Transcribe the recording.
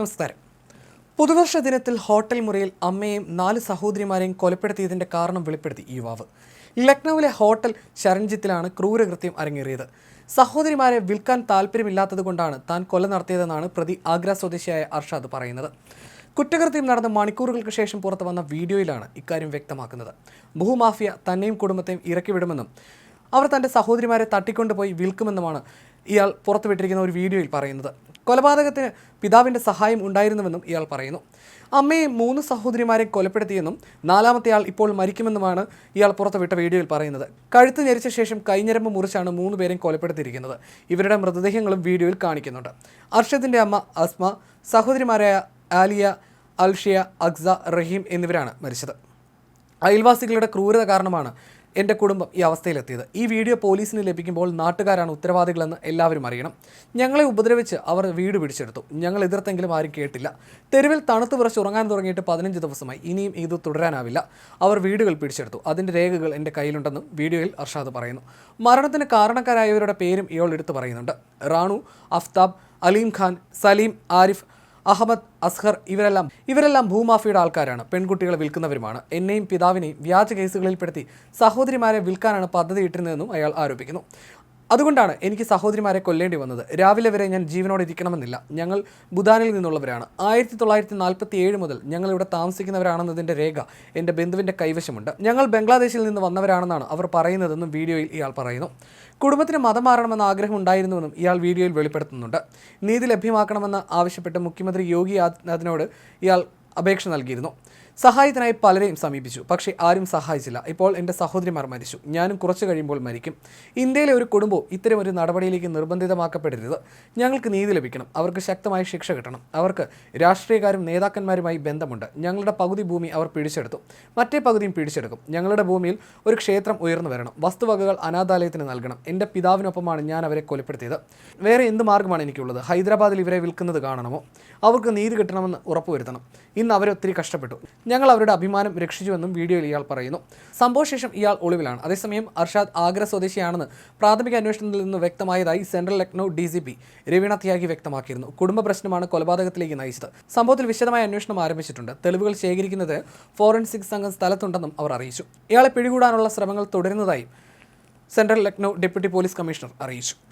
നമസ്കാരം. പുതുവർഷ ദിനത്തിൽ ഹോട്ടൽ മുറിയിൽ അമ്മയെയും നാല് സഹോദരിമാരെയും കൊലപ്പെടുത്തിയതിന്റെ കാരണം വെളിപ്പെടുത്തി യുവാവ്. ലക്നൌവിലെ ഹോട്ടൽ ശരൺജിത്തിലാണ് ക്രൂരകൃത്യം അരങ്ങേറിയത്. സഹോദരിമാരെ വിൽക്കാൻ താല്പര്യമില്ലാത്തതുകൊണ്ടാണ് താൻ കൊല നടത്തിയതെന്നാണ് പ്രതി ആഗ്ര സ്വദേശിയായ അർഷാദ് പറയുന്നത്. കുറ്റകൃത്യം നടന്ന മണിക്കൂറുകൾക്ക് ശേഷം പുറത്തു വന്ന വീഡിയോയിലാണ് ഇക്കാര്യം വ്യക്തമാക്കുന്നത്. ഭൂമാഫിയ തന്നെയും കുടുംബത്തെയും ഇറക്കിവിടുമെന്നും അവർ തന്റെ സഹോദരിമാരെ തട്ടിക്കൊണ്ടുപോയി വിൽക്കുമെന്നുമാണ് ഇയാൾ പുറത്തുവിട്ടിരിക്കുന്ന ഒരു വീഡിയോയിൽ പറയുന്നത്. കൊലപാതകത്തിന് പിതാവിന്റെ സഹായം ഉണ്ടായിരുന്നുവെന്നും ഇയാൾ പറയുന്നു. അമ്മയെ മൂന്ന് സഹോദരിമാരെ കൊലപ്പെടുത്തിയെന്നും നാലാമത്തെ ആൾ ഇപ്പോൾ മരിക്കുമെന്നുമാണ് ഇയാൾ പുറത്തുവിട്ട വീഡിയോയിൽ പറയുന്നത്. കഴുത്ത് ഞെരിച്ച ശേഷം കൈഞ്ഞരമ്പ് മുറിച്ചാണ് മൂന്ന് പേരെയും കൊലപ്പെടുത്തിയിരിക്കുന്നത്. ഇവരുടെ മൃതദേഹങ്ങളും വീഡിയോയിൽ കാണിക്കുന്നുണ്ട്. അർഷദിന്റെ അമ്മ അസ്മ സഹോദരിമാരായ ആലിയ അൽഷിയ അക്സ റഹീം എന്നിവരാണ് മരിച്ചത്. അയൽവാസികളുടെ ക്രൂരത കാരണമാണ് എന്റെ കുടുംബം ഈ അവസ്ഥയിലെത്തിയത്. ഈ വീഡിയോ പോലീസിന് ലഭിക്കുമ്പോൾ നാട്ടുകാരാണ് ഉത്തരവാദികളെന്ന് എല്ലാവരും അറിയണം. ഞങ്ങളെ ഉപദ്രവിച്ച് അവർ വീട് പിടിച്ചെടുത്തു. ഞങ്ങൾ എതിർത്തെങ്കിലും ആരും കേട്ടില്ല. തെരുവിൽ തണുത്ത് വിറച്ച് ഉറങ്ങാൻ തുടങ്ങിയിട്ട് പതിനഞ്ച് ദിവസമായി. ഇനിയും ഇത് തുടരാനാവില്ല. അവർ വീടുകൾ പിടിച്ചെടുത്തു. അതിന്റെ രേഖകൾ എന്റെ കയ്യിലുണ്ടെന്നും വീഡിയോയിൽ അർഷാദ് പറയുന്നു. മരണത്തിന് കാരണക്കാരായവരുടെ പേരും ഇയാൾ എടുത്തു പറയുന്നുണ്ട്. റാണു അഫ്താബ് അലീം ഖാൻ സലീം ആരിഫ് അഹമ്മദ് അസ്ഹർ ഇവരെല്ലാം ഇവരെല്ലാം ഭൂമാഫിയുടെ ആൾക്കാരാണ്. പെൺകുട്ടികളെ വിൽക്കുന്നവരുമാണ്. എന്നെയും പിതാവിനെയും വ്യാജ കേസുകളിൽപ്പെടുത്തി സഹോദരിമാരെ വിൽക്കാനാണ് പദ്ധതി ഇട്ടിരുന്നതെന്നും അയാൾ ആരോപിക്കുന്നു. അതുകൊണ്ടാണ് എനിക്ക് സഹോദരിമാരെ കൊല്ലേണ്ടി വന്നത്. രാവിലെ വരെ ഞാൻ ജീവനോടെ ഇരിക്കണമെന്നില്ല. ഞങ്ങൾ ബുധാനിൽ നിന്നുള്ളവരാണ്. ആയിരത്തി തൊള്ളായിരത്തി നാൽപ്പത്തി ഏഴ് മുതൽ ഞങ്ങൾ ഇവിടെ താമസിക്കുന്നവരാണെന്നതിന്റെ രേഖ എന്റെ ബന്ധുവിന്റെ കൈവശമുണ്ട്. ഞങ്ങൾ ബംഗ്ലാദേശിൽ നിന്ന് വന്നവരാണെന്നാണ് അവർ പറയുന്നതെന്നും വീഡിയോയിൽ ഇയാൾ പറയുന്നു. കുടുംബത്തിന് മതം മാറണമെന്ന ആഗ്രഹം ഉണ്ടായിരുന്നുവെന്നും ഇയാൾ വീഡിയോയിൽ വെളിപ്പെടുത്തുന്നുണ്ട്. നീതി ലഭ്യമാക്കണമെന്ന് ആവശ്യപ്പെട്ട് മുഖ്യമന്ത്രി യോഗി ആദിത്യനാഥിനോട് ഇയാൾ അപേക്ഷ നൽകിയിരുന്നു. സഹായത്തിനായി പലരെയും സമീപിച്ചു. പക്ഷേ ആരും സഹായിച്ചില്ല. ഇപ്പോൾ എന്റെ സഹോദരിമാർ മരിച്ചു. ഞാനും കുറച്ച് കഴിയുമ്പോൾ മരിക്കും. ഇന്ത്യയിലെ ഒരു കുടുംബവും ഇത്തരം ഒരു നടപടിയിലേക്ക് നിർബന്ധിതമാക്കപ്പെടരുത്. ഞങ്ങൾക്ക് നീതി ലഭിക്കണം. അവർക്ക് ശക്തമായ ശിക്ഷ കിട്ടണം. അവർക്ക് രാഷ്ട്രീയക്കാരും നേതാക്കന്മാരുമായി ബന്ധമുണ്ട്. ഞങ്ങളുടെ പകുതി ഭൂമി അവർ പിടിച്ചെടുത്തു. മറ്റേ പകുതിയും പിടിച്ചെടുക്കും. ഞങ്ങളുടെ ഭൂമിയിൽ ഒരു ക്ഷേത്രം ഉയർന്നു വരണം. വസ്തുവകകൾ അനാഥാലയത്തിന് നൽകണം. എന്റെ പിതാവിനൊപ്പമാണ് ഞാൻ അവരെ കൊലപ്പെടുത്തിയത്. വേറെ എന്ത് മാർഗമാണ് എനിക്കുള്ളത്? ഹൈദരാബാദിൽ ഇവരെ വിൽക്കുന്നത് കാണണമോ? അവർക്ക് നീതി കിട്ടണമെന്ന് ഉറപ്പുവരുത്തണം. ഇന്ന് അവരെ ഒത്തിരി കഷ്ടപ്പെട്ടു. ഞങ്ങൾ അവരുടെ അഭിമാനം രക്ഷിച്ചുവെന്നും വീഡിയോയിൽ ഇയാൾ പറയുന്നു. സംഭവശേഷം ഇയാൾ ഒളിവിലാണ്. അതേസമയം അർഷാദ് ആഗ്ര സ്വദേശിയാണെന്ന് പ്രാഥമിക അന്വേഷണത്തിൽ നിന്ന് വ്യക്തമായതായി central Lucknow D C P Raveena Tyagi വ്യക്തമാക്കിയിരുന്നു. കുടുംബ പ്രശ്നമാണ് കൊലപാതകത്തിലേക്ക് നയിച്ചത്. സംഭവത്തിൽ വിശദമായ അന്വേഷണം ആരംഭിച്ചിട്ടുണ്ട്. തെളിവുകൾ ശേഖരിക്കുന്നത് ഫോറൻസിക് സംഘം സ്ഥലത്തുണ്ടെന്നും അവർ അറിയിച്ചു. ഇയാളെ പിടികൂടാനുള്ള ശ്രമങ്ങൾ തുടരുന്നതായും central Lucknow deputy police commissioner അറിയിച്ചു.